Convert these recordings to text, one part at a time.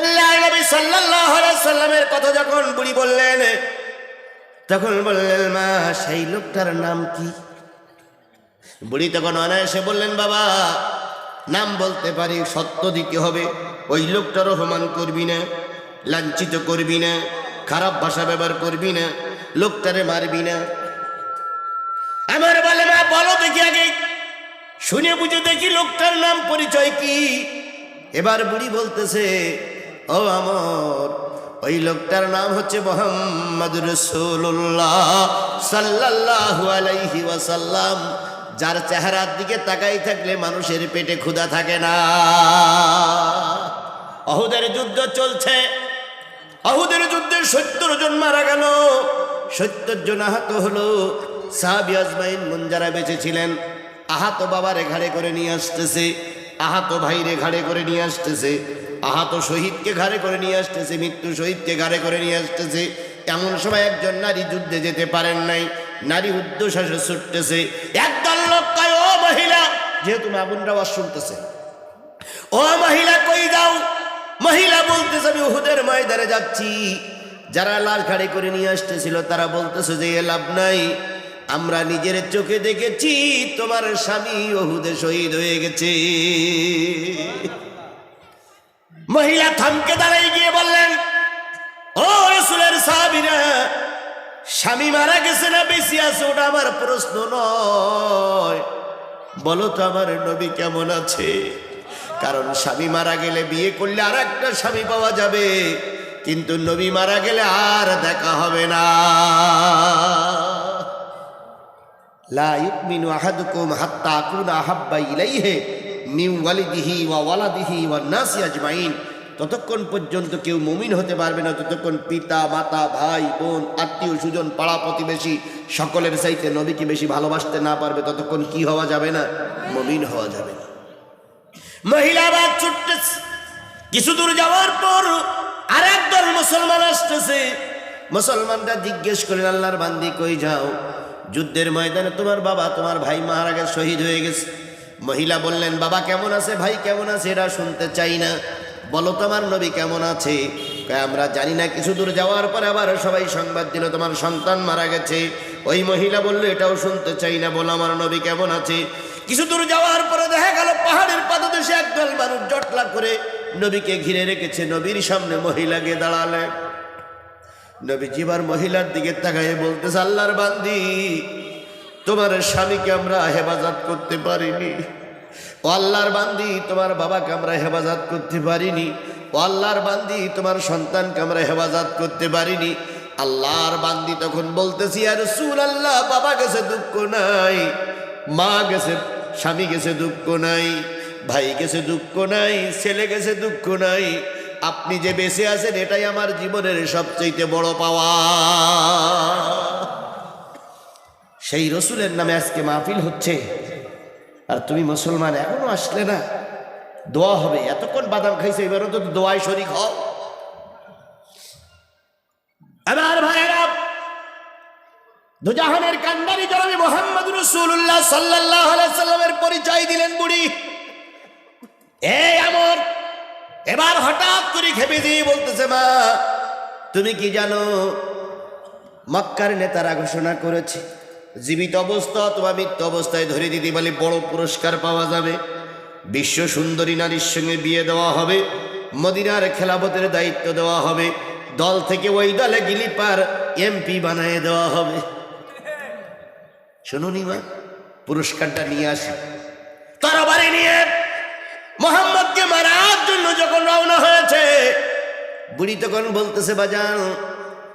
আল্লাহ নবী সাল্লাল্লাহু আলাইহি সাল্লামের কথা যখন বুড়ি বললেন, তখন বললেন, মা, সেই লোকটার নাম কি? বুড়ি তখন অনায়াসে বললেন, বাবা, নাম বলতে পারি সত্য দিতে হবে। ওই লোকটার অপমান করবি না, লাঞ্ছিত করবি না, খারাপ ভাষা ব্যবহার করবি না, লোকটারে মারবি না। আমার বলে, মা, বলো দেখি আগে, শুনে বুঝে দেখি লোকটার নাম পরিচয় কি? এবার বুড়ি বলতেছে ও আমর, ওই লোকটার নাম হচ্ছে মোহাম্মদ রসুল্লাহ সাল্লাল্লাহু আলাইহি ওয়াসাল্লাম। যার চেহারার দিকে তাকাই থাকলে মানুষের পেটে ক্ষুধা থাকে না। অহুদের যুদ্ধ চলছে। অহুদের যুদ্ধে সত্তর জন মারা গেল। সত্তর জন আহত হলো। সাহাবি আজমাইন মুন যারা বেঁচে ছিলেন। আহত বাবারে ঘাড়ে করে নিয়ে আসতেছে। আহত ভাইরে ঘাড়ে করে নিয়ে আসতেছে। আহত শহীদকে ঘাড়ে করে নিয়ে আসতেছে, মৃত্যু শহীদকে ঘাড়ে করে নিয়ে আসতেছে। এমন সময় একজন নারী যুদ্ধে যেতে পারেন নাই, নারী উদ্দেশ্বাসে ছুটতেছে। একদল লোক কয়, ও মহিলা, যেহেতু আওয়াজ শুনতেছে। ও মহিলা, কই যাও? মহিলা বলতেছে, আমি উহুদের ময়দানে যাচ্ছি। যারা লাল ঘাড়ে করে নিয়ে আসতেছিল, তারা বলতেছে যে, এ লাভ নাই। আমরা নিজের চোখে দেখেছি, তোমার স্বামী ওহুদে শহীদ হয়ে গেছে। মহিলা থামকে দাঁড়াই গিয়ে বললেন, ও রসুলের সাহাবিরা, স্বামী মারা গেছে না বেশি আছে ওটা আমার প্রশ্ন নয়। বলো তো আমার নবী কেমন আছে? কারণ স্বামী মারা গেলে বিয়ে করলে আর একটা স্বামী পাওয়া যাবে, কিন্তু নবী মারা গেলে আর দেখা হবে না। ওয়ালিদিহি নাসি আজমাইন। ততক্ষণ পর্যন্ত কেউ মুমিন হতে পারবে না। ততক্ষণ পিতা, মাতা, ভাই, বোন, আত্মীয় সুজন পাড়া প্রতিবেশী সকলের চাইতে নবীকে বেশি ভালোবাসতে না পারবে। ততক্ষণ কি হওয়া যাবে না? মুমিন হওয়া যাবে না। মহিলা বা ছুটতেছে। কিছু দূর যাওয়ার পর আর একদল মুসলমান আসতেছে। মুসলমানরা জিজ্ঞেস করেন, আল্লাহর বান্দি কই যাও? যুদ্ধের ময়দানে তোমার বাবা, তোমার ভাই মারা গেছে শহীদ হয়ে গেছে। মহিলা বললেন, বাবা, কেমন আছে? ভাই, কেমন আছে? এটা শুনতে চাই না। বলো তোমার নবী কেমন আছে? আমরা জানি না, কিছু দূর যাওয়ার পরে আবার সবাই সংবাদ দিল, তোমার সন্তান মারা গেছে। ওই মহিলা বলল, এটাও শুনতে চাই না, বলো আমার নবী কেমন আছে? কিছু দূর যাওয়ার পরে দেখা গেল, পাহাড়ের পাদদেশে একদল মানুষ জটলা করে নবীকে ঘিরে রেখেছে। নবীর সামনে মহিলাকে দাঁড়ালে। নবী জীবার মহিলার দিকে তাকায় বলতেছে, আল্লাহর বান্দি, তোমার স্বামীকে আমরা হেফাজত করতে পারিনি। ও আল্লাহর বান্দি, তোমার বাবাকে আমরা হেফাজত করতে পারিনি। ও আল্লাহর বান্দি, তোমার সন্তানকে আমরা হেফাজত করতে পারিনি। আল্লাহর বান্দি তখন বলতেছি আর সুর আল্লাহ বাবা গেছে দুঃখ নাই, মা গেছে, স্বামী গেছে দুঃখ নাই, ভাই গেছে দুঃখ নাই, ছেলে গেছে দুঃখ নাই আপনি যে বেঁচে আছেন, এটাই আমার জীবনের সবচেয়ে বড় পাওয়া। সেই রসুলের নামে আজকে মাহফিল হচ্ছে। আর তুমি মুসলমান, এখনও আসলে না। দোয়া হবে। এতক্ষণ বাদাম খাইছে, এবারও তো দোয়ায় শরিক হও। আমার ভাইয়েরা, দুজাহানের কান্দারি জনাবি মোহাম্মদ রসুল্লাহ সাল্লাহ সাল্লামের পরিচয় দিলেন বুড়ি। এই আমর এবার হঠাৎ করে খেপে দিয়ে বলতেছে, মা, তুমি কি জানো, মক্কার নেতারা ঘোষণা করেছে, জীবিত অবস্থা অথবা মৃত্যু অবস্থায় ধরে দিতে বলে বড় পুরস্কার পাওয়া যাবে। বিশ্ব সুন্দরী নারীর সঙ্গে বিয়ে দেওয়া হবে, মদিনার খেলাফতের দায়িত্ব দেওয়া হবে, দল থেকে ওই দলে গিলিপার এমপি বানিয়ে দেওয়া হবে। শুনুনি মা, পুরস্কারটা নিয়ে আসি। তরবারি নিয়ে মোহাম্মদকে মারার জন্য যখন রওনা হয়েছে, বুড়ি তখন বলতেছে, বাজান,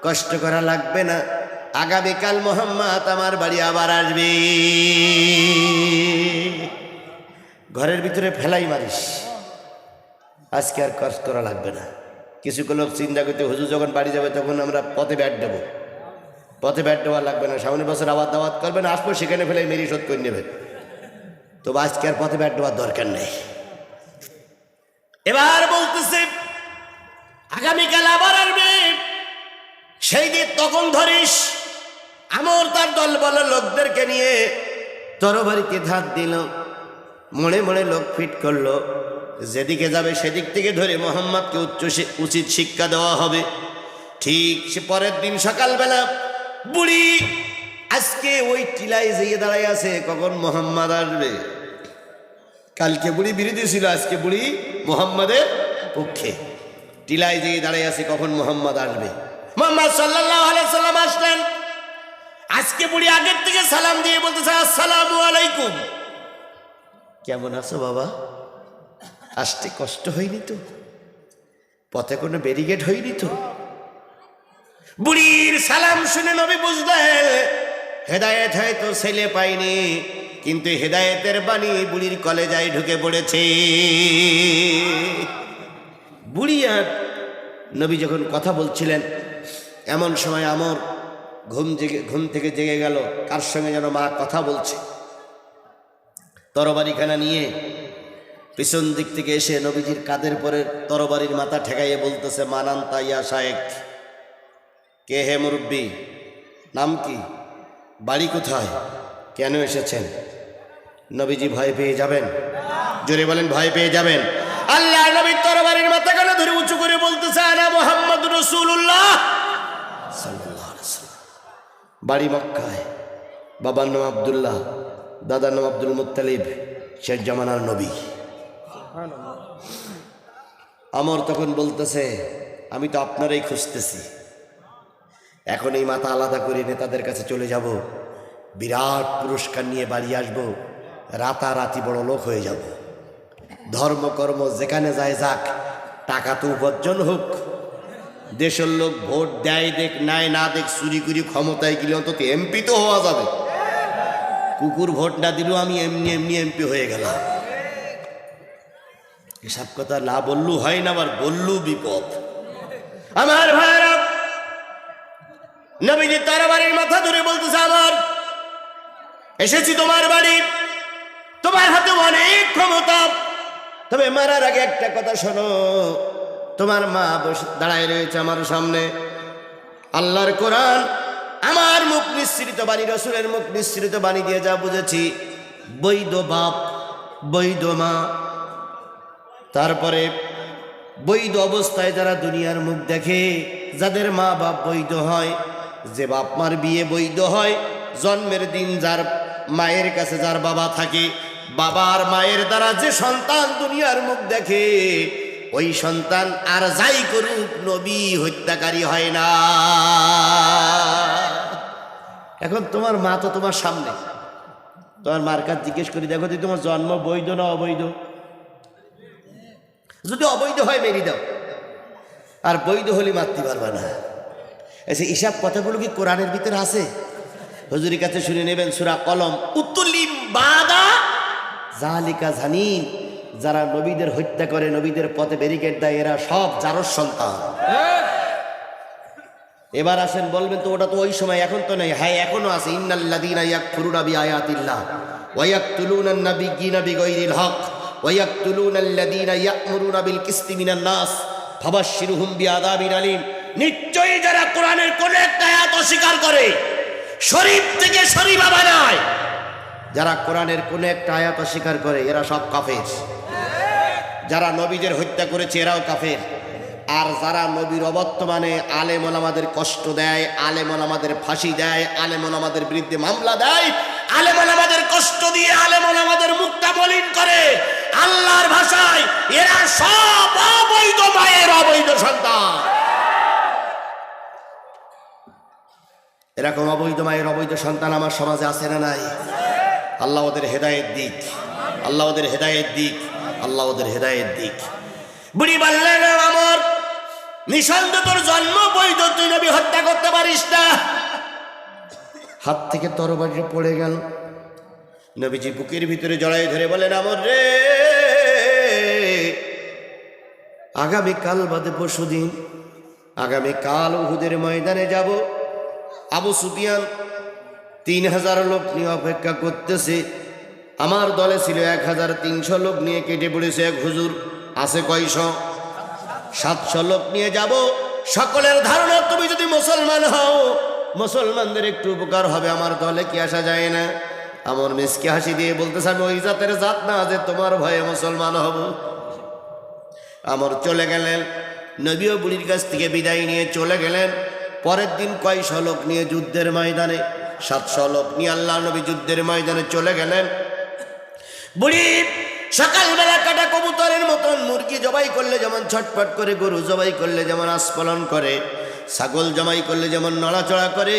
কষ্ট করা লাগবে না। আগামীকাল মোহাম্মদ আমার বাড়ি আবার আসবে। ঘরের ভিতরে ফেলাই মারিস। আজকে আর কষ্ট করা লাগবে না। কিছু লোক চিন্তা করতে, হুজুর যখন বাড়ি যাবে, তখন আমরা পথে ব্যাট দেবো। পথে ব্যাট দেওয়া লাগবে না। সামনে বছর আবার দাওয়াত করবেন আসব সেখানে ফেলে মেরি শোধ করে নেবেন তো আজকে আর পথে ব্যাট দেওয়ার দরকার নেই। এবার বলতেছে, আগামীকাল আবার আসবে। সেই দিন তখন ধরিস, আমর তার দল বল লোকদেরকে নিয়ে তরবারিতে ধার দিল মনে মনে লোক ফিট করল। যেদিকে যাবে সেদিক থেকে ধরে মোহাম্মদকে উচ্চ উচিত শিক্ষা দেওয়া হবে। ঠিক সে পরের দিন সকালবেলা বুড়ি আজকে ওই টিলায় যেয়ে দাঁড়ায় আছে, কখন মোহাম্মদ আসবে। কালকে বুড়ি বিরোধী ছিল, আজকে বুড়ি মোহাম্মদের পক্ষে। টিলায় যেয়ে দাঁড়িয়ে আছে, কখন মোহাম্মদ আসবে? মোহাম্মদ সাল্লাহ সাল্লাম আসলেন। আজকে বুড়ি আগের থেকে সালাম দিয়ে বলতেছে আসসালামু আলাইকুম। কেমন আছো বাবা? আসতে কষ্ট হয়নি তো। পথে কোনো ব্যারিগেড হয়নি তো। বুড়ির সালাম শুনে নবী বুঝলেন, হেদায়েত হয়তো ছেলে পাইনি কিন্তু হেদায়েতের বাণী বুড়ির কলেজায় ঢুকে পড়েছে। বুড়ি আর নবী যখন কথা বলছিলেন, এমন সময় আমর ঘুম জেগে ঘুম থেকে জেগে গেল, কার সঙ্গে যেন মা কথা বলছে। তরবারিখানা নিয়ে পিছন দিক থেকে এসে নবীজির কাদের পরে তরবারির মাথা ঠেকাইয়ে বলতেছে, মানান তাইয়া শায়েক কে হে মুরব্বী? নাম কি? বাড়ি কোথায়? কেন এসেছেন? নবীজি ভয় পেয়ে যাবেন। জোরে বলেন, ভয় পেয়ে যাবেন। আল্লাহ নবীর তরবারির মাথা কেন ধরে উঁচু করে বলতেছে, আনা মোহাম্মদ রসুল্লাহ বাড়ি মক্কায় বাবার নাম আবদুল্লাহ, দাদার নাম আব্দুল মুত্তালিব, শেখ জামানার নবী। আমর তখন বলতেছে, আমি তো আপনারই খুঁজতেছি। এখন এই মাথা আলাদা করে নেতাদের কাছে চলে যাব। বিরাট পুরস্কার নিয়ে বাড়ি আসব। রাতারাতি বড় লোক হয়ে যাব। ধর্মকর্ম যেখানে যায় যাক, টাকা তো উপার্জন হোক। দেশের লোক ভোট দেয় দেখ, নাই না দেখ, চুরি করি ক্ষমতায় গেলে অন্তত এমপি তো হওয়া যাবে। কুকুর ভোট না দিলেও আমি এমনি এমনি এমপি হয়ে গেলাম। এসব কথা না বললু হয় না, আবার বললু বিপদ। আমার ভাইরা নবীজি তার বাড়ির মাথা ধরে বলতেছে আমার, এসেছি তোমার বাড়ি। তোমার হাতে অনেক ক্ষমতা। তবে মারার আগে একটা কথা শোনো। তোমার মা বসে, দাঁড়ায় রয়েছে আমার সামনে। আল্লাহর কোরআন আমার মুখ নিঃসৃত বাণী, রসুলের মুখ নিঃসৃত বাণী দিয়ে যা বুঝেছি। বৈধ বাপ, বৈধ মা। তারপরে বৈধ অবস্থায় যারা দুনিয়ার মুখ দেখে, যাদের মা বাপ বৈধ হয়, যে বাপ মার বিয়ে বৈধ হয়, জন্মের দিন যার মায়ের কাছে যার বাবা থাকে বাবার মায়ের দ্বারা যে সন্তান দুনিয়ার মুখ দেখে, ওই সন্তান আর যাই করুক, নবী হত্যাকারী হয় না। এখন তোমার মা তো তোমার সামনে। তোমার মার কাছে জিজ্ঞেস করি, দেখো তুই তোমার জন্ম বৈধ না অবৈধ? যদি অবৈধ হয়, মেরি দাও। আর বৈধ হলে মারতে পারবা না। এসে হিসাব কথাগুলো কি কোরআনের ভিতরে আছে? হুজুরের কাছে শুনে নেবেন সুরা কলম। উত্তুলিম বাদা জালিকা জানিন যারা নবীদের হত্যা করে, নবীদের পথে ব্যারিকেড দেয়, এরা সব যারর সন্তান। এবার আসেন, বলবেন তো, ওটা তো ওই সময়, এখন তো নেই। হ্যাঁ এখনও আছে। ইন্নাল্লাদিনা বিগাইরিল হক। ইয়া'মুরুনা বিল কিসতি মিনান নাস। বিআযাবিন আলীম। নিশ্চয়ই যারা কোরআনের কোন একটা আয়াত অস্বীকার করে, শরীফ থেকে শরীফা বানায় যারা কোরআনের কোন একটা আয়াত অস্বীকার করে, এরা সব কাফের। যারা নবীদের হত্যা করেছে, এরাও কাফের। আর যারা নবীর অবর্তমানে আলেমন আমাদের কষ্ট দেয় আলেমন আমাদের ফাঁসি দেয় আলেমন আমাদের বিরুদ্ধে মামলা দেয় আলেমন আমাদের কষ্ট দিয়ে আলেমন আমাদের মুক্তা মলিন করে, আল্লাহর ভাষায় এরা সব অবৈধ মায়ের অবৈধ সন্তান। এরকম অবৈধ মায়ের অবৈধ সন্তান আমার সমাজে আছে না নাই? আল্লাহ ওদের হেদায়েত দিক। আল্লাহ ওদের হেদায়েত দিক, আল্লাহ ওদের হেদায়েত দিক। বুড়ি বললেন আমার নিঃসন্দ তোর জন্ম বৈধ, তুই নবী হত্যা করতে পারিস না। হাত থেকে তরবারি পড়ে গেল। নবীজি বুকের ভিতরে জড়াই ধরে বলেন আমর রে, আগামী কাল বাদে পরশু দিন আগামী কাল উহুদের ময়দানে যাব। আবু সুফিয়ান তিন হাজার লোক নিয়ে অপেক্ষা করতেছে। আমার দলে ছিল এক হাজার তিনশো লোক নিয়ে কেটে পড়েছে এক হুজুর, আছে কয়শ? সাতশো লোক নিয়ে যাব। সকলের ধারণা, তুমি যদি মুসলমান হও, মুসলমানদের একটু উপকার হবে, আমার দলে কি আসা যায় না? আমার মিসকে হাসি দিয়ে বলতেছে, আমি ওই জাতের জাত না যে তোমার ভয়ে মুসলমান হব। আমার চলে গেলেন, নবীও বুড়ির কাছ থেকে বিদায় নিয়ে চলে গেলেন। পরের দিন কয় লোক নিয়ে যুদ্ধের ময়দানে সাত শলক নিয়ে আল্লাহ নবী যুদ্ধের ময়দানে চলে গেলেন। বুড়ি, সকালবেলা কাটা কবুতরের মতন মুরগি জবাই করলে যেমন ছটফট করে, গরু জবাই করলে যেমন আস্ফলন করে, ছাগল জমাই করলে যেমন নড়াচড়া করে,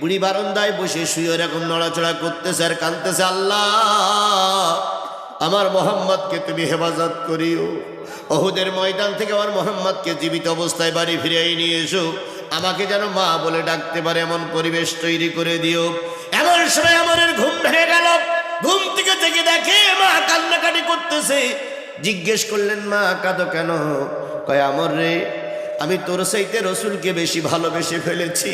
বুড়ি বারান্দায় বসে শুয়ে এরকম নড়াচড়া করতেছে আর কানতেছে আল্লাহ, আমার মোহাম্মদকে তুমি হেফাজত করিও। অহুদের ময়দান থেকে আমার মোহাম্মদকে জীবিত অবস্থায় বাড়ি ফিরিয়ে নিয়ে এসো। আমাকে যেন মা বলে ডাকতে পারে, এমন পরিবেশ তৈরি করে দিও। এমন সময় আমার ঘুম ভেঙে গেল। ঘুম থেকে থেকে দেখে মা কান্নাকাটি করতেছে। জিজ্ঞেস করলেন, মা, কাঁদো কেন? কয়, আমর রে, আমি তোর সাইতে রসুলকে বেশি ভালোবেসে ফেলেছি।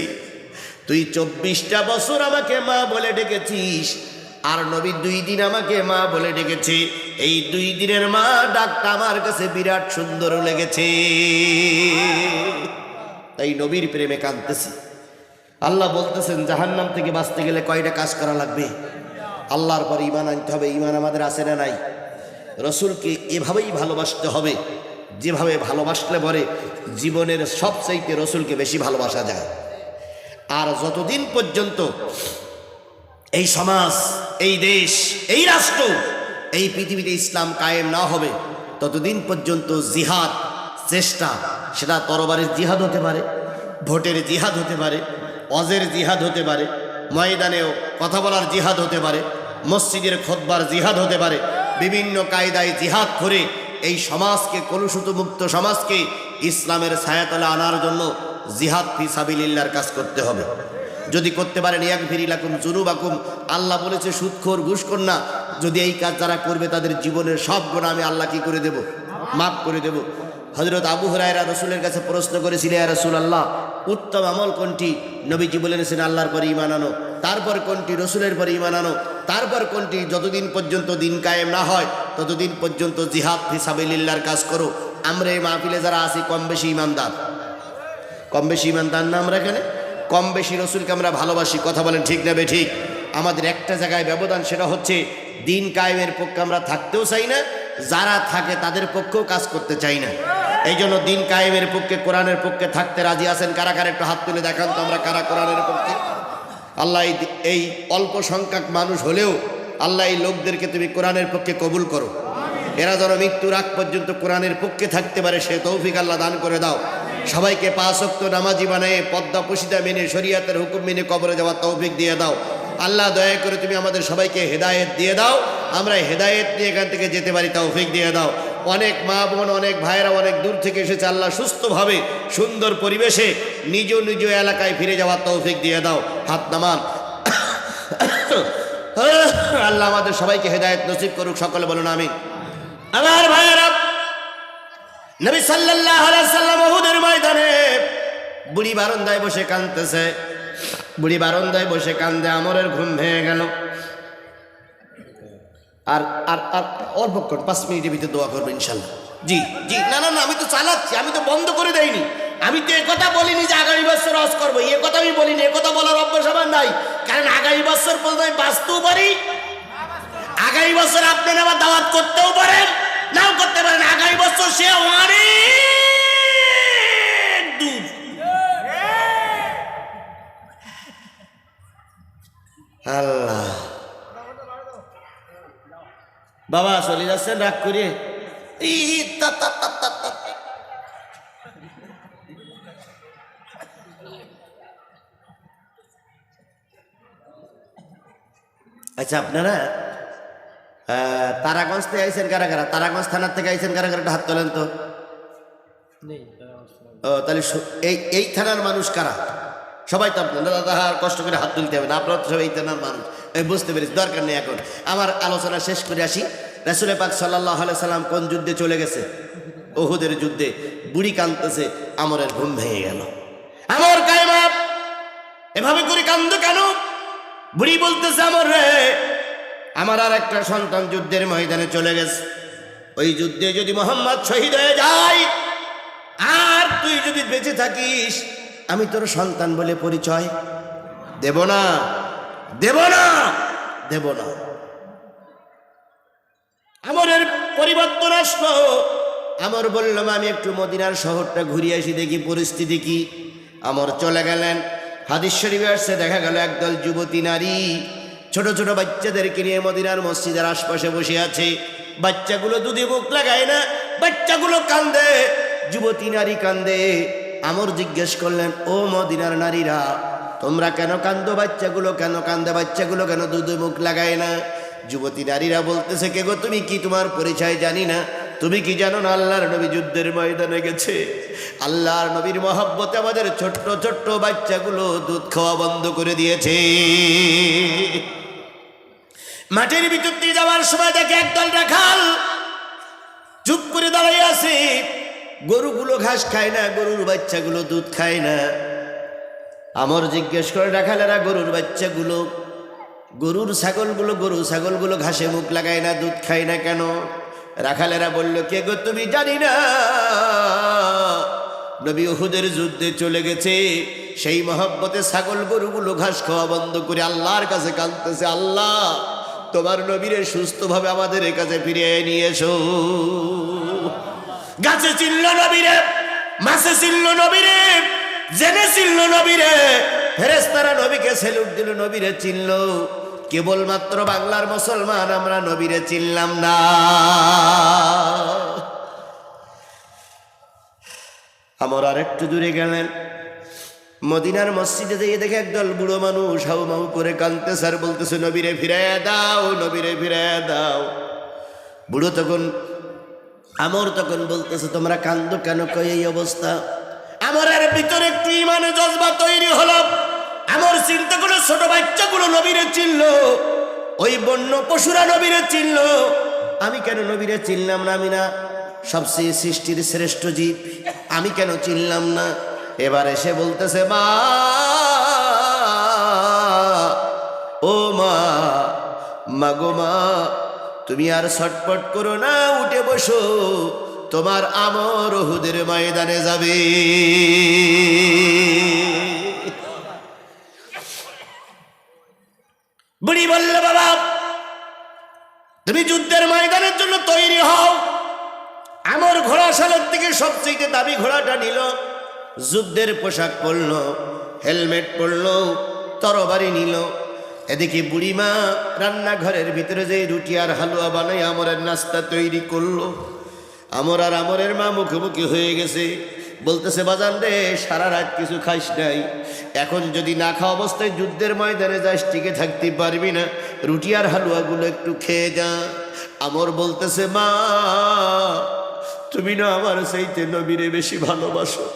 তুই চব্বিশটা বছর আমাকে মা বলে ডেকেছিস, আর নবী দুই দিন আমাকে মা বলে ডেকেছে। এই দুই দিনের মা ডাকটা আমার কাছে বিরাট সুন্দর লেগেছে। তাই নবীর প্রেমে কাঁদতেছি। আল্লাহ বলতেছেন, জাহান্নাম থেকে বাঁচতে গেলে কয়টা কাজ করা লাগবে? আল্লাহর পর ইমান আনতে হবে ইমান আমাদের আছে না নাই? রসুলকে এভাবেই ভালোবাসতে হবে, যেভাবে ভালোবাসলে পরে জীবনের সবচাইতে রসুলকে বেশি ভালোবাসা যায়। আর যতদিন পর্যন্ত এই সমাজ, এই দেশ, এই রাষ্ট্র, এই পৃথিবীতে ইসলাম কায়েম না হবে, ততদিন পর্যন্ত জিহাদ, চেষ্টা সেটা তরবারের জিহাদ হতে পারে, ভোটের জিহাদ হতে পারে অজের জিহাদ হতে পারে, ময়দানেও কথা বলার জিহাদ হতে পারে, মসজিদের খোদবার জিহাদ হতে পারে, বিভিন্ন কায়দায় জিহাদ করে এই সমাজকে কলুষিত মুক্ত সমাজকে ইসলামের ছায়াতলে আনার জন্য জিহাদ ফি সাবিলিল্লার কাজ করতে হবে। যদি করতে পারেন এক ফিরিলাকুম জুনুবাকুম আল্লাহ বলেছে, সুদখোর, ঘুষখোর না, যদি এই কাজ যারা করবে তাদের জীবনের সব গুণা আমি আল্লাহ কি করে দেব? মাফ করে দেব। হজরত আবু হরাইরা রসুলের কাছে প্রশ্ন করেছিলেন, ইয়া রসুল আল্লাহ উত্তম আমল কোনটি? নবীজি বলেছেন আল্লাহর পরে ইমান আনো, তারপর কোনটি রসুলের পরে ইমান আনো, তারপর কোনটি যতদিন পর্যন্ত দিন কায়েম না হয়, ততদিন পর্যন্ত জিহাদ ফিসাবিল্লার কাজ করো। আমরা এই মাহফিলে যারা আছি, কম বেশি ইমানদার কম বেশি ইমানদার না আমরা এখানে? কম বেশি রসুলকে আমরা ভালোবাসি, কথা বলেন ঠিক নেবে ঠিক? আমাদের একটা জায়গায় ব্যবধান সেটা হচ্ছে, দিন কায়েমের পক্ষে আমরা থাকতেও চাই না, যারা থাকে তাদের পক্ষেও কাজ করতে চাই না। এই জন্য দিন কায়েমের পক্ষে, কোরআনের পক্ষে থাকতে রাজি আছেন? কারা কারা? একটু হাত তুলে দেখান তো আমরা কারা কোরআনের পক্ষে। আল্লাহ এই- অল্প সংখ্যক মানুষ হলেও আল্লাহ এই লোকদেরকে তুমি কোরআনের পক্ষে কবুল করো। এরা যেন মৃত্যুর আগ পর্যন্ত কোরআনের পক্ষে থাকতে পারে, সে তৌফিক আল্লাহ দান করে দাও। সবাইকে পাঁচক্ত নামাজি বানায়, পদ্মা পুশিদা মেনে, শরিয়াতের হুকুম মেনে কবরে যাওয়ার তৌফিক দিয়ে দাও। আল্লাহ দয়া করে তুমি আমাদের সবাইকে হেদায়েত দিয়ে দাও। আমরা হেদায়েত নিয়ে এখান থেকে যেতে পারি, তৌফিক দিয়ে দাও। অনেক মা বোন, অনেক ভাইয়েরা অনেক দূর থেকে এসেছে। আল্লাহ সুস্থভাবে, সুন্দর পরিবেশে নিজ নিজ এলাকায় ফিরে যাওয়ার তৌফিক দিয়ে দাও। হাত নামান। আল্লাহ আমাদের সবাইকে হেদায়ত নসিব করুক, সকলে বলুন আমি আমার ভাইয়েরা, নবী সাল্লাল্লাহু আলাইহি সাল্লাম উহুদের ময়দানে বুড়ি বারান্দায় বসে কাঁদতেছে। বুড়ি বারান্দায় বসে কান্দে আমরের ঘুম ভেঙে গেল। আর আর আর অল্পক্ষণ পাঁচ মিনিটের ভিতরে দোয়া করব ইনশাল্লাহ। জি জি না না না আমি তো চালাচ্ছি আমি তো বন্ধ করে দেয়নি আমি তো কথা বলিনি যে আগামী বছর রস করব এ কথা আমি বলিনি কথা বলার অভ্যাস আমার নাই। কারণ আগামী বছর পর্যন্ত আমি বাঁচতেও পারি। আগামী বছর আপনারা আবার দাওয়াত করতেও পারেন নাও করতে পারেন। আগামী বছর সে অনেক দূর। আল্লাহ। বাবা চলে যাচ্ছেন রাগ করে। আচ্ছা আপনারা তারাগঞ্জ থেকে আইসেন কারা কারা? তারাগঞ্জ থানার থেকে আইছেন কারা কারা? হাত তোলেন তো। ও তাহলে এই এই থানার মানুষ কারা? সবাই তো আপনার দাদা আর কষ্ট করে হাত তুলতে হবে না, আপনারা তো সবাই মানুষ। আমি বুঝতে পেরেছি, দরকার নেই এখন। আমার আলোচনা শেষ করে আসি। রাসুলের পাক সাল্লাহ সাল্লাম কোন যুদ্ধে চলে গেছে? ওহুদের যুদ্ধে। বুড়ি কান্দতেছে আমরের ঘুম ভেঙে গেল। আমর কায়মাপ এভাবে করে কান্দ কেন? বুড়ি বলতেছে, আমর রে, আমার আর একটা সন্তান যুদ্ধের ময়দানে চলে গেছে। ওই যুদ্ধে যদি মোহাম্মদ শহীদ হয়ে যায়, আর তুই যদি বেঁচে থাকিস আমি তোর সন্তান বলে পরিচয় দেব না দেব না দেব না। আমরের পরিবর্তন আসলো। আমর বললাম আমি একটু মদিনার শহরটা ঘুরিয়ে আসি, দেখি পরিস্থিতি কি। আমর চলে গেলেন। হাদিস শরীফে আসছে, দেখা গেল একদল যুবতী নারী, ছোট ছোট বাচ্চাদেরকে নিয়ে মদিনার মসজিদের আশপাশে বসে আছে। বাচ্চাগুলো দুধে মুখ লাগায় না, বাচ্চাগুলো কান্দে, যুবতী নারী কান্দে। আমর জিজ্ঞেস করলেন, ও মদিনার নারীরা, তোমরা কেন কান্দো বাচ্চাগুলো, কেন কান্দে বাচ্চাগুলো, কেন দুধে মুখ লাগায় না? যুবতী নারীরা বলতেছে, কে গো, তুমি কি তোমার পরিচয় জানি না? তুমি কি জানো না আল্লাহর নবী যুদ্ধের ময়দানে গেছে? আল্লাহর নবীর মহব্বতে আমাদের ছোট্ট ছোট্ট বাচ্চাগুলো দুধ খাওয়া বন্ধ করে দিয়েছে। মাটির ভিতর দিয়ে যাওয়ার সময় দেখে একদল রাখাল চুপ করে দাঁড়িয়ে আছে। গরুগুলো ঘাস খায় না, গরুর বাচ্চাগুলো দুধ খায় না। আমার জিজ্ঞেস করে রাখালেরা গরুর বাচ্চাগুলো, গরুর ছাগলগুলো, গরু ছাগলগুলো ঘাসে মুখ লাগায় না, দুধ খায় না কেন? রাখালেরা বলল, কে গো তুমি জানি না। নবী উহুদের যুদ্ধে চলে গেছে। সেই মহব্বতে ছাগল গরুগুলো ঘাস খাওয়া বন্ধ করে আল্লাহর কাছে কাঁদতেছে, আল্লাহ, তোমার নবীরে সুস্থভাবে আমাদের কাছে ফিরিয়ে নিয়ে এসো। গাছে চিনল নবীরে, মাছে চিনল নবীরে, জেনে চিনল নবীরে। ফেরেস্তারা নবীকে সেলুট দিল, নবীরে চিনল। কেবলমাত্র বাংলার মুসলমান আমরা নবীরে চিনলাম না। আমার আর একটু দূরে গেলেন। মদিনার মসজিদে যেয়ে দেখে একদল বুড়ো মানুষ হাউ মাউ করে কানতে স্যার বলতেছে, নবীরে ফিরে দাও, নবীরে ফিরে দাও। বুড়ো তখন আমর তখন বলতেছে, তোমরা কান্দো কেন? কই এই অবস্থা? আমার আর ভিতরে একটু ইমানে জজবা তৈরি হলো। আমার চিন্তা করে ছোট বাচ্চাগুলো নবীরে চিনল। ওই বন্য পশুরা নবীরে চিনল। আমি কেন নবীরে চিনলাম না আমি না সবচেয়ে সৃষ্টির শ্রেষ্ঠ জীব। আমি কেন চিনলাম না? এবার এসে বলতেছে, মা, ও মা, মাগো মা তুমি আর ছটপট করো না, উঠে বসো। তোমার আমর হুদের ময়দানে যাবে। বুড়ি বললে, বাবা, তুমি যুদ্ধের ময়দানের জন্য তৈরি হও। আমার ঘোড়া সালের থেকে সবচেয়ে দামি ঘোড়াটা নিল, যুদ্ধের পোশাক পরল, হেলমেট পরল, তরবারি নিল এদিকে বুড়িমা রান্নাঘরের ভিতরে যে রুটি আর হালুয়া বানাই আমরের নাস্তা তৈরি করল। আমর আর আমরের মা মুখোমুখি হয়ে গেছে। বলতেছে, বাজান রে, সারা রাত কিছু খাইস নাই। এখন যদি না খাওয়া অবস্থায় যুদ্ধের ময়দানে যাস, টিকে থাকতে পারবি না। রুটি আর হালুয়াগুলো একটু খেয়ে যা। আমর বলতেছে, মা, তুমি না আমার সেইতে নবীরে বেশি ভালোবাসো।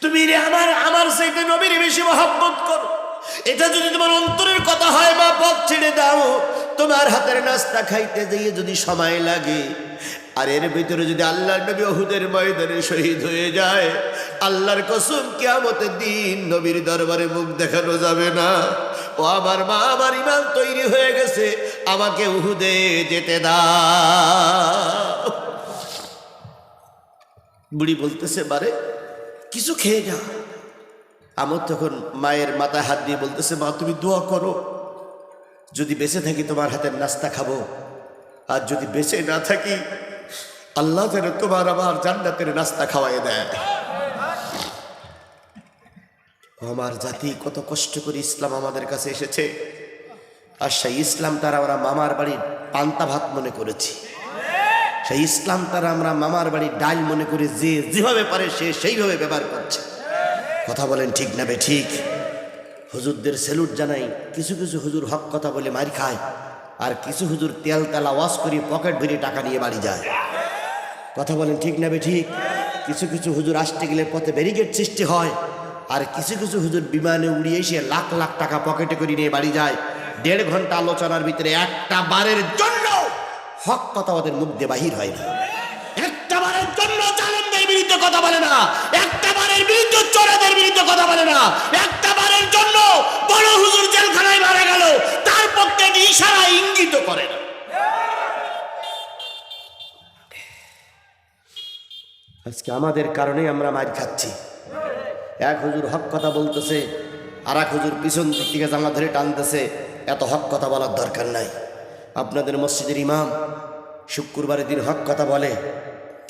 তুমি রে আমার আমার সেইতে নবীরে বেশি মহাব্বত করো। এটা যদি তোমার অন্তরের কথা হয় বা পথ ছেড়ে দাও। তোমার হাতের নাস্তা খাইতে যেয়ে যদি সময় লাগে, আর এর ভিতরে যদি আল্লাহর নবী ওহুদের ময়দানে শহীদ হয়ে যায়, আল্লাহর কসম কিয়ামতের দিন নবীর দরবারে মুখ দেখানো যাবে না। ও আমার মা, আমার ইমান তৈরি হয়ে গেছে, আমাকে উহুদে যেতে দাও। বুড়ি বলতেছে, বারে, কিছু খেয়ে যা। আমার তখন মায়ের মাথায় হাত দিয়ে বলতেছে, মা, তুমি দোয়া করো। যদি বেঁচে থাকি তোমার হাতের নাস্তা খাব। আর যদি বেঁচে না থাকি, আল্লাহ যেন তোমার আমার জান্নাতের নাস্তা খাওয়াই দেয়। আমার জাতি, কত কষ্ট করে ইসলাম আমাদের কাছে এসেছে। আর সেই ইসলাম তারা আমরা মামার বাড়ির পান্তা ভাত মনে করেছি। সেই ইসলাম তারা আমরা মামার বাড়ির ডাল মনে করে যে যেভাবে পারে সে সেইভাবে ব্যবহার করছে। কথা বলেন ঠিক না বে ঠিক। হুজুরদের সেলুট জানাই, কিছু কিছু হুজুর হক কথা বলে মার খায়, আর কিছু হুজুর তেল তেলা ওয়াশ করে পকেট ভরে টাকা নিয়ে বাড়ি যায়। কথা বলেন ঠিক না বে ঠিক? কিছু কিছু হুজুর আসতে গেলে পথে ব্যারিকেড সৃষ্টি হয়, আর কিছু কিছু হুজুর বিমানে উড়িয়ে এসে লাখ লাখ টাকা পকেটে করে নিয়ে বাড়ি যায়। দেড় ঘণ্টা আলোচনার ভিতরে একটা বারের জন্য হক কথা ওদের মুখ দিয়ে বাহির হয় না। একটা বারের জন্য কথা বলে না। বারের বিরুদ্ধে চোরেদের বিরুদ্ধে কথা বলে না। একটা বারের জন্য বড় হুজুর জেলখানায় মারা গেল। তার পক্ষে ইশারা ইঙ্গিত করে না। আজকে আমাদের কারণে আমরা মার খাচ্ছি। এক হুজুর হক কথা বলতেছে আর এক হুজুর পিছন দিক থেকে জামা ধরে টানতেছে। এত হক কথা বলার দরকার নাই। আপনাদের মসজিদের ইমাম শুক্রবারের দিন হক কথা বলে।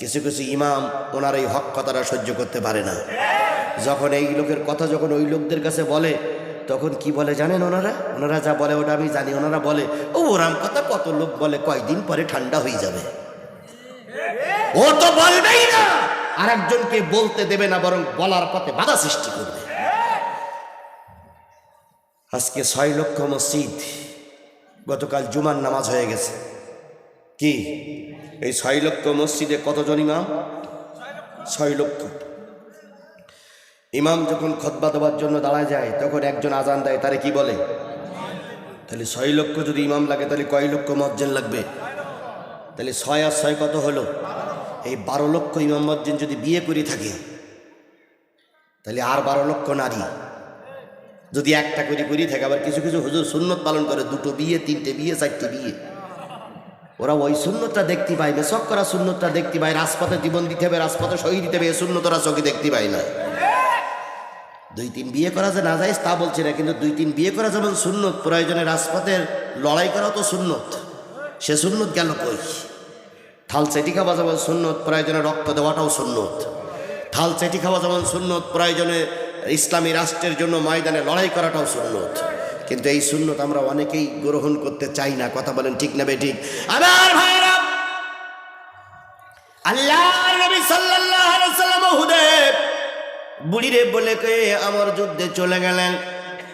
কিছু কিছু ইমাম ওনার এই হক কথাটা সহ্য করতে পারে না। যখন এই লোকের কথা যখন ওই লোকদের কাছে বলে, তখন কি বলে জানেন ওনারা? ওনারা যা বলে ওটা আমি জানি, ওনারা বলে, ও, ওরাম কথা কত লোক বলে, কয়দিন পরে ঠান্ডা হয়ে যাবে। ও তো বলবেই না আর একজনকে বলতে দেবে না, বরং বলার পথে বাধা সৃষ্টি করবে। আজকে ছয় লক্ষ মসজিদ, গতকাল জুমার নামাজ হয়ে গেছে। কি? এই ছয় লক্ষ মসজিদে কতজন ইমাম? ছয় লক্ষ। ইমাম যখন খতবা দেওয়ার জন্য দাঁড়ায় যায়, তখন একজন আজান দেয়, তারে কি বলে? তাহলে ছয় লক্ষ যদি ইমাম লাগে, তাহলে কয় লক্ষ মজ্জেন লাগবে? তাহলে ছয় আর ছয় কত হলো? এই বারো লক্ষ ইমাম মজ্জেন যদি বিয়ে করে থাকে, তাহলে আর বারো লক্ষ নারী। যদি একটা করে করি থাকে, আবার কিছু কিছু হুজুর সুন্নত পালন করে, দুটো বিয়ে, তিনটে বিয়ে, চারটে বিয়ে। ওরা ওই শূন্যটা দেখতে পায় বেশক করা শূন্যটা দেখতে পায়, রাজপথে জীবন দিতে হবে, রাজপথে শহীদ দিতে হবে এই শূন্যতরা চোখে দেখতে পায় না। দুই তিন বিয়ে করা যে না যায় তা বলছে না, কিন্তু দুই তিন বিয়ে করা যেমন সুন্নত, প্রয়োজনে রাজপথের লড়াই করা তো সুন্নত। সে সুন্নত গেল কই? থাল চেটি খাওয়া যেমন সুন্নত, প্রয়োজনে রক্ত দেওয়াটাও সুন্নত। থাল চেটি খাওয়া যেমন সুন্নত, প্রয়োজনে ইসলামী রাষ্ট্রের জন্য ময়দানে লড়াই করাটাও সুন্নত। কিন্তু এই সুন্নত আমরা অনেকেই গ্রহণ করতে চাই না। কথা বলেন ঠিক না বেঠিক? আমার ভাইরা আল্লাহ নবী বুড়িরে বলে আমার যুদ্ধে চলে গেলেন।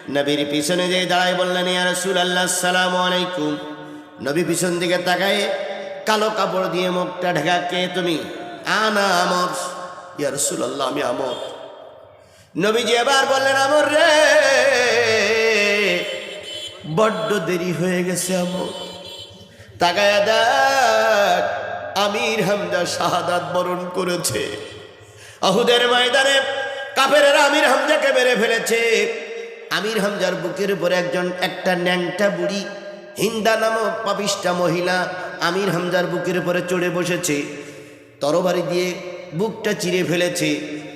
নবীর পিছনে যে বললেন, ইয়া রাসূলুল্লাহ, আসসালামু আলাইকুম। নবী পিছন দিকে তাকায় কালো কাপড় দিয়ে মুখটা ঢাকা, কে তুমি? আনা আমর। ইয়া রাসূলুল্লাহ, আমি আমর। নবীজি এবার বললেন, আমর রে। বড্ড দেরি হয়ে গেছে আমর তাকায়া দেখ, আমির হামজা শাহাদাত বরণ করেছে। আহুদের ময়দানে কাফের আমির হামজাকে মেরে ফেলেছে। আমির হামজার বুকের উপরে একজন একটা ন্যাংটা বুড়ি, হিন্দা নামক পাপিষ্টা মহিলা আমির হামজার বুকের উপরে চড়ে বসেছে। তরবারি দিয়ে বুকটা চিরে ফেলেছে।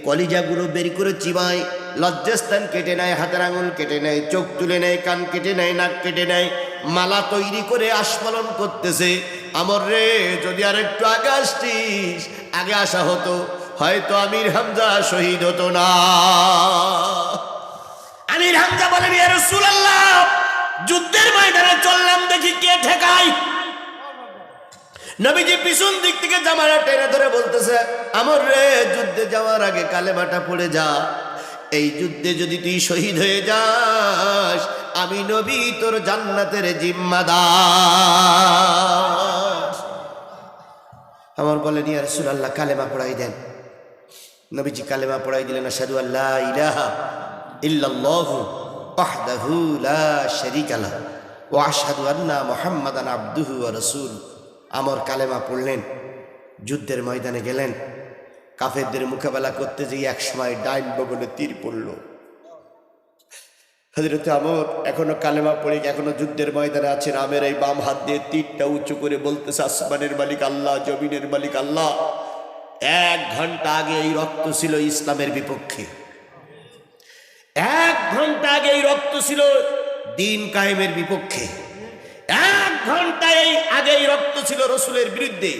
কলিজাগুলো বের করে চিবায়। লজ্জাস্থান কেটে নেয়, হাতের আঙুল কেটে নেয়, চোখ তুলে নেয়, কান কেটে নেয়, নাক কেটে নেয়, মালা তৈরি করে আস্ফলন করতেছে। আমর রে, যদি আর একটু আগে আসতিস, আগে আসা হতো, হয়তো আমির হামজা শহীদ হতো না। আমির হামজা বলেন রাসূলুল্লাহ, যুদ্ধের ময়দানে চললাম দেখি কে ঠেকাই নবীজি পিছন দিক থেকে জামাটা টেনে ধরে বলতেছে, আমর রে, যুদ্ধে যাওয়ার আগে কালেমাটা পড়ে যা। এই যুদ্ধে যদি তুই শহীদ হয়ে যাস, আমি নবী তোর জান্নাতের জিম্মাদার। আমার বলেন, ইয়া রাসূলুল্লাহ, কালেমা পড়াই দেন। নবীজি কালেমা পড়াই দিলেন, আশহাদু আল্লা ইলাহা ইল্লাল্লাহু ওয়াহদাহু লা শারীকা লাহ ওয়া আশহাদু আন্না মুহাম্মাদান আবদুহু ওয়া রাসূলুহু। আমর কালেমা পড়লেন, যুদ্ধের ময়দানে গেলেন। কাফেরদের মোকাবেলা করতে যেয়ে এক সময় ডাইন বগলে তীর পড়ল। হজরত আমর এখনও কালেমা পড়ে, এখনও যুদ্ধের ময়দানে আছেন আমের এই বাম হাত দিয়ে তীরটা উঁচু করে বলতেছে, আসমানের মালিক আল্লাহ, জমিনের মালিক আল্লাহ। এক ঘণ্টা আগে এই রক্ত ছিল ইসলামের বিপক্ষে। এক ঘণ্টা আগে এই রক্ত ছিল দিন কায়েমের বিপক্ষে। এক ঘণ্টা এই আগে এই রক্ত ছিল রসুলের বিরুদ্ধে।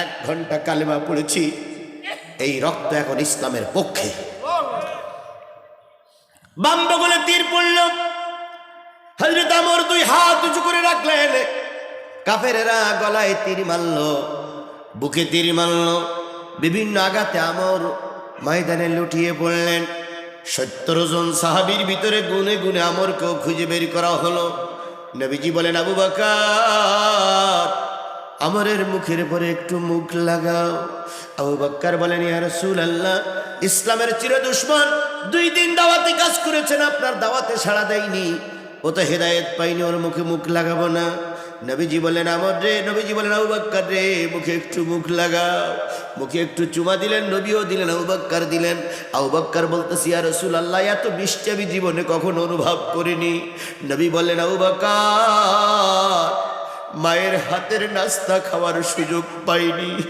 এক ঘণ্টা কালেমা পড়েছি এই রক্ত এখন ইসলামের পক্ষে। বাম বগলে তীর পড়ল। হজরত আমর দুই হাত উঁচু করে রাখলেন। কাফেরেরা গলায় তীর মারল, বুকে তীর মারল। বিভিন্ন আঘাতে আমর ময়দানে লুটিয়ে পড়লেন। সত্তর জন সাহাবির ভিতরে গুনে গুনে আমরকেও খুঁজে বের করা হলো। নবীজি বলেন, আবু বাকার আমরের মুখের পরে একটু মুখ লাগাও। আবু বাক্কার বলেন, ইয়া রাসূলুল্লাহ, ইসলামের চির দুশ্মন, দুই দিন দাওয়াতে কাজ করেছেন, আপনার দাওয়াতে সাড়া দেয়নি। ও তো হেদায়েত পাইনি, ওর মুখে মুখ লাগাবো না। নবীজি বলেন আমর রে, নবীজি বলেন আবু বাক্কার রে, মুখে একটু মুখ লাগাও। মুখে একটু চুমা দিলেন, নবীও দিলেন, আবু বাক্কার দিলেন। আবু বাক্কার বলতেছি আর রসুল আল্লাহ এত মিষ্টি আমি জীবনে কখনো অনুভব করিনি। নবী বললেন, আবু বাক্কার মায়ের হাতের নাস্তা খাওয়ার সুযোগ পাইনি।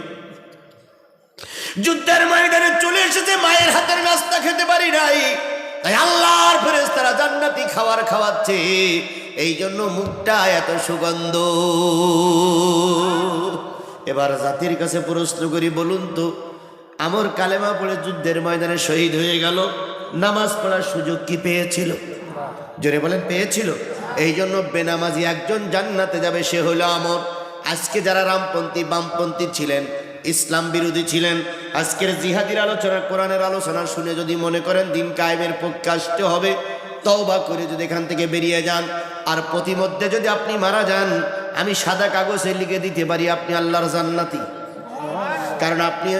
যুদ্ধের ময়দানে চলে এসেছে, মায়ের হাতের নাস্তা খেতে পারি নাই। তাই আল্লাহর ফেরেশতারা জান্নাতি খাবার খাওয়াচ্ছে। এই জন্য মুখটা এত সুগন্ধ। এবার জাতির কাছে প্রশ্ন করি, বলুন তো, আমর কালেমা পড়ে যুদ্ধের ময়দানে শহীদ হয়ে গেল, নামাজ পড়ার সুযোগ কি পেয়েছিল? জোরে বলেন, পেয়েছিল? এই জন্য বেনামাজি একজন জান্নাতে যাবে, সে হলো আমর। আজকে যারা রামপন্থী, বামপন্থী ছিলেন, ইসলাম বিরোধী ছিলেন, আজকের জিহাদির আলোচনা, কোরআনের আলোচনা শুনে যদি মনে করেন দিন কায়েমের পক্ষে আসতে হবে, তওবা করে যদি এখান থেকে বেরিয়ে যান। আর প্রতিমধ্যে যদি আপনি মারা যান, আমি সাদা কাগজে লিখে দিতে পারি আপনি আল্লাহর জান্নাতি। কারণ আপনি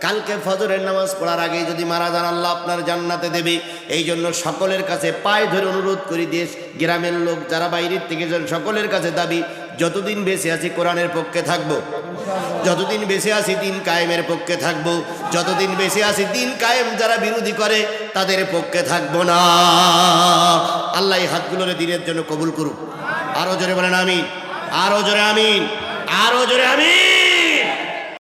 কালকে ফজরের নামাজ পড়ার আগেই যদি মারা যান, আল্লাহ আপনার জান্নাতে দেবে। এই জন্য সকলের কাছে পায়ে ধরে অনুরোধ করি, দেশ, গ্রামের লোক, যারা বাইরের থেকে যান, সকলের কাছে দাবি, যতদিন বেঁচে আছি কোরআনের পক্ষে থাকব। যতদিন বেঁচে আছি, দিন কায়েমের পক্ষে থাকব। যতদিন বেঁচে আছি, দিন কায়েম যারা বিরোধী করে, তাদের পক্ষে থাকব না। আল্লাহ এই হাতগুলোর দিনের জন্য কবুল করুক। আরও জোরে বলেন আমিন। আরও জোরে আমিন। আরও জোরে আমিন।